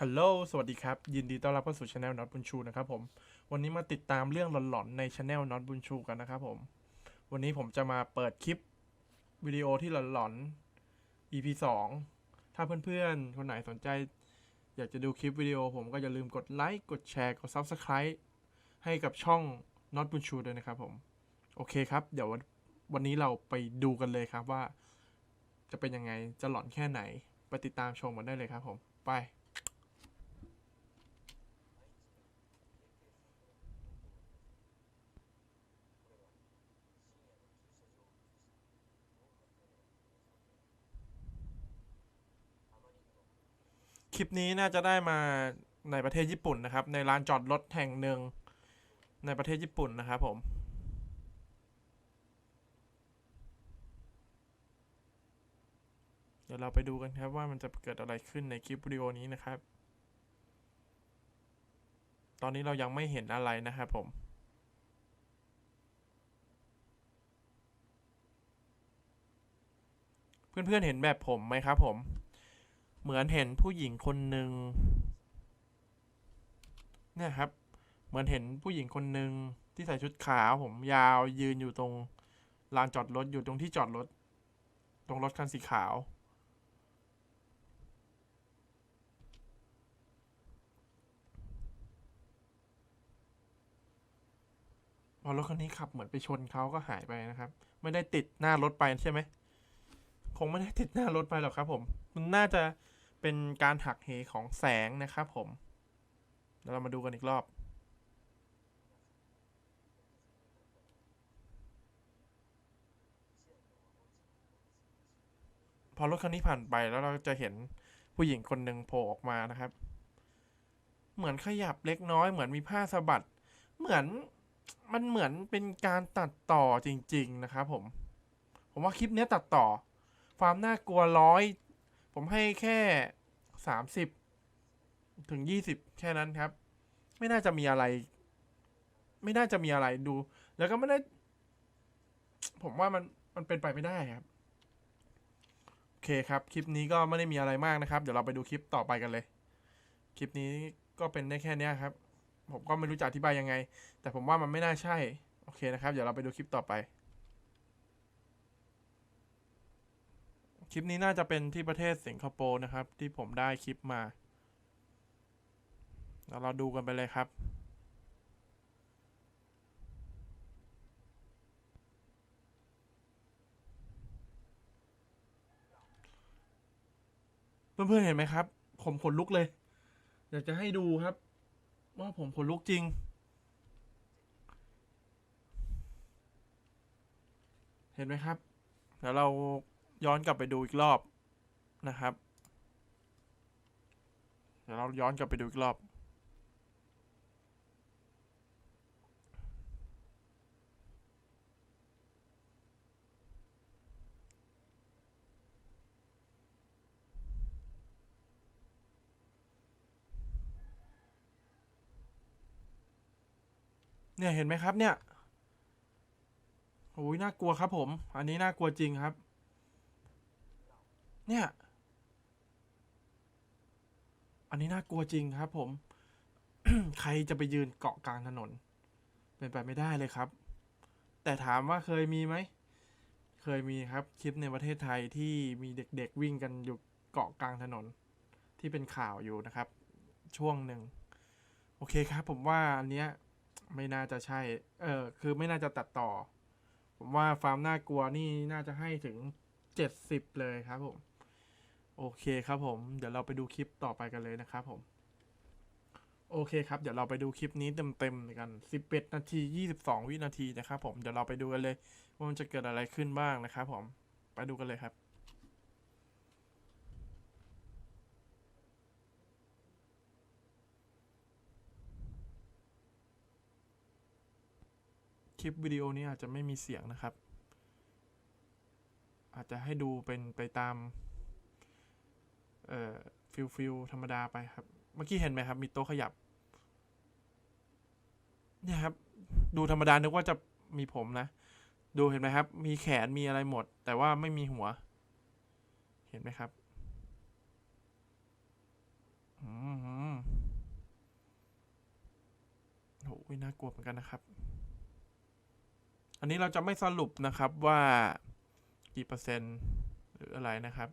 ฮัลโหล สวัสดีครับ ยินดีต้อนรับเข้าสู่ช anel น็อตบุญชูนะครับผม วันนี้มาติดตามเรื่องหลอนๆในช anel น็อตบุญชูกันนะครับผม วันนี้ผมจะมาเปิดคลิปวิดีโอที่หลอนๆ EP 2 ถ้าเพื่อนๆ คนไหนสนใจ อยากจะดูคลิปวิดีโอผมก็อย่าลืมกดไลค์ กดแชร์ กด Subscribe ให้กับช่องน็อตบุญชูด้วยนะครับผม โอเคครับ เดี๋ยววันวันนี้เราไปดูกันเลยครับว่า จะเป็นยังไง จะหลอนแค่ไหน ไปติดตามชมกันได้เลยครับผม ไป คลิปนี้น่าจะได้มาในประเทศญี่ปุ่นนะครับ ในร้านจอดรถแห่งหนึ่งในประเทศญี่ปุ่นนะครับผมเดี๋ยวเราไปดูกันครับว่ามันจะเกิดอะไรขึ้นในคลิปวิดีโอนี้นะครับ ตอนนี้เรายังไม่เห็นอะไรนะครับผม เพื่อนๆเห็นแบบผมไหมครับผม เหมือนเห็นผู้หญิงคนหนึ่งเนี่ยครับ เหมือนเห็นผู้หญิงคนหนึ่งที่ใส่ชุดขาวผมยาวยืนอยู่ตรงลานจอดรถอยู่ตรงที่จอดรถ ตรงรถคันสีขาว พอรถคันนี้ขับเหมือนไปชนเขาก็หายไปนะครับ ไม่ได้ติดหน้ารถไปใช่ไหมคงไม่ได้ติดหน้ารถไปหรอกครับ ผม มันน่าจะ เป็นการหักเหของแสงนะครับผมเดี๋ยวเรามาดูกันอีกรอบ พอรถคันนี้ผ่านไปแล้วเราจะเห็นผู้หญิงคนหนึ่งโผล่ออกมานะครับ เหมือนขยับเล็กน้อยเหมือนมีผ้าสะบัด เหมือนมันเหมือนเป็นการตัดต่อจริง ๆ นะครับผม ผมว่าคลิปนี้ตัดต่อ ความน่ากลัวร้อย ผมให้แค่สามสิบถึงยี่สิบแค่นั้นครับ ไม่น่าจะมีอะไร ไม่น่าจะมีอะไรดู แล้วก็ไม่ได้ ผมว่ามันมันเป็นไปไม่ได้ครับ โอเคครับ คลิปนี้ก็ไม่ได้มีอะไรมากนะครับ เดี๋ยวเราไปดูคลิปต่อไปกันเลย คลิปนี้ก็เป็นได้แค่นี้ครับ ผมก็ไม่รู้จะอธิบายยังไง แต่ผมว่ามันไม่น่าใช่ โอเคนะครับ เดี๋ยวเราไปดูคลิปต่อไป คลิปนี้น่าจะเป็นที่ประเทศสิงคโปร์นะครับ ที่ผมได้คลิปมาแล้วเราดูกันไปเลยครับ เพื่อนๆเห็นไหมครับผมขนลุกเลย อยากจะให้ดูครับ ว่าผมขนลุกจริงเห็นไหมครับ เดี๋ยวเรา ย้อนกลับไปดูอีกรอบนะครับ เดี๋ยวเราย้อนกลับไปดูอีกรอบเนี่ยเห็นไหมครับเนี่ยโอ้ยน่ากลัวครับผม อันนี้น่ากลัวจริงครับ เนี่ย อันนี้น่ากลัวจริงครับ ผม ใครจะไปยืนเกาะกลางถนน เป็นไปไม่ได้เลยครับ แต่ถามว่าเคยมีไหม เคยมีครับ คลิปในประเทศไทยที่มีเด็กๆวิ่งกันอยู่เกาะกลางถนน ที่เป็นข่าวอยู่นะครับ ช่วงหนึ่ง โอเคครับ ผมว่าอันเนี้ยไม่น่าจะใช่ เออ คือไม่น่าจะตัดต่อ ผมว่าความน่ากลัวนี่น่าจะให้ถึงเจ็ดสิบเลยครับผม โอเคครับผม เดี๋ยวเราไปดูคลิปต่อไปกันเลยนะครับผม โอเคครับ เดี๋ยวเราไปดูคลิปนี้เต็มๆกันสิบเอ็ดนาทียี่สิบสองวินาทีนะครับผม เดี๋ยวเราไปดูกันเลยว่ามันจะเกิดอะไรขึ้นบ้างนะครับผม ไปดูกันเลยครับคลิปวิดีโอนี้อาจจะไม่มีเสียงนะครับ อาจจะให้ดูเป็นไปตาม เอ่อฟิลฟิลธรรมดาไปครับ เมื่อกี้เห็นไหมครับ มีโต๊ะขยับ เนี่ยครับ ดูธรรมดานึกว่าจะมีผมนะ ดูเห็นไหมครับ มีแขนมีอะไรหมด แต่ว่าไม่มีหัว เห็นไหมครับอืมโอ้ยน่ากลัวเหมือนกันนะครับ อันนี้เราจะไม่สรุปนะครับว่ากี่เปอร์เซ็นต์หรืออะไรนะครับ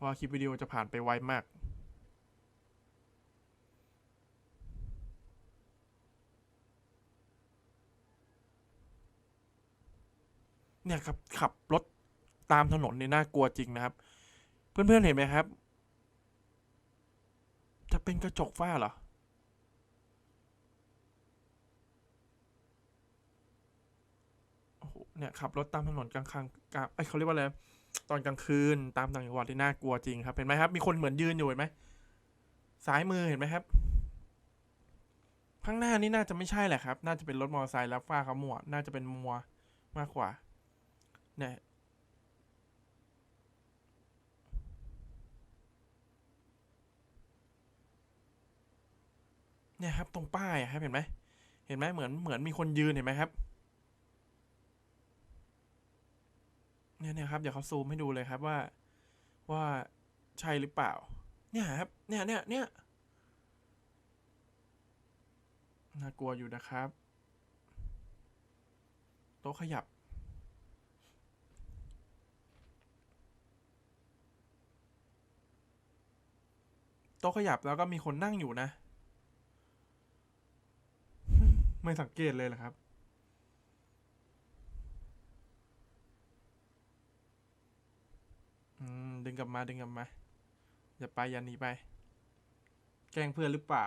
เพราะคลิปวิดีโอจะผ่านไปไวมาก เนี่ยครับขับรถตามถนนเนี่ยน่ากลัวจริงนะครับ เพื่อนๆเห็นไหมครับ จะเป็นกระจกฝ้าเหรอโอ้โหเนี่ยขับรถตามถนนกลางคังกลางเอ้เขาเรียกว่าอะไร ตอนกลางคืนตามต่างจังหวัดที่น่ากลัวจริงครับ เห็นไหมครับ มีคนเหมือนยืนอยู่เห็นไหมซ้ายมือเห็นไหมครับข้างหน้านี่น่าจะไม่ใช่แหละครับ น่าจะเป็นรถมอเตอร์ไซค์แล้วฝ้าเขามัวน่าจะเป็นมัวมากกว่า เนี่ยเนี่ยครับ ตรงป้ายครับเห็นไหมเห็นไหมเหมือนเหมือนมีคนยืนเห็นไหมครับ เนี่ยนี่ยครับเดี๋ยวเขาซูมให้ดูเลยครับว่า ว่าใช่หรือเปล่า เนี่ยครับ เนี่ยเนี่ยเนี่ยน่ากลัวอยู่นะครับ โต๊ะขยับ โต๊ะขยับแล้วก็มีคนนั่งอยู่นะ ไม่สังเกตเลยเหรอครับ อืม ดึงกลับมาดึงกลับมา อย่าไปอย่าหนีไป แกล้งเพื่อนหรือเปล่า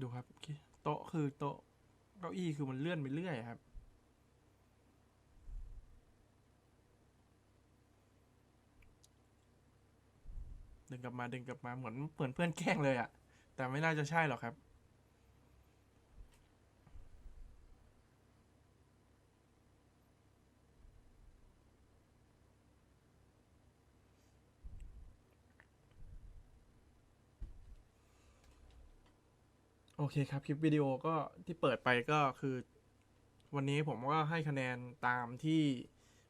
ดูครับโต๊ะคือโต๊ะเก้าอี้คือมันเลื่อนไปเรื่อยครับดึงกลับมาดึงกลับมาเหมือนเหมือนเพื่อนแกล้งเลยอะ แต่ไม่น่าจะใช่หรอกครับ โอเคครับ คลิปวิดีโอก็ที่เปิดไปก็คือ วันนี้ผมก็ให้คะแนนตามที่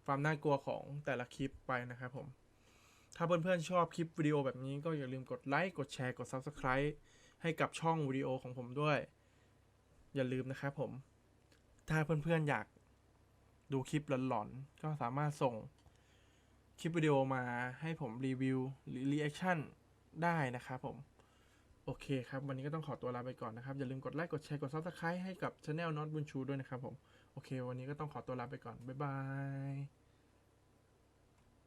ความน่ากลัวของแต่ละคลิปไปนะครับผม ถ้าเพื่อนๆชอบคลิปวิดีโอแบบนี้ก็อย่าลืมกดไลค์ กดแชร์ กด Subscribe ให้กับช่องวิดีโอของผมด้วย อย่าลืมนะครับผม ถ้าเพื่อนๆอยากดูคลิปหลอนๆ ก็สามารถส่งคลิปวิดีโอมาให้ผมรีวิวหรือรีแอคชั่นได้นะครับผม โอเคครับ วันนี้ก็ต้องขอตัวลาไปก่อนนะครับ อย่าลืมกดไลค์ กดแชร์ กด Subscribe ให้กับ Channel Not บุญชูด้วยนะครับผม โอเค วันนี้ก็ต้องขอตัวลาไปก่อน บ๊ายบาย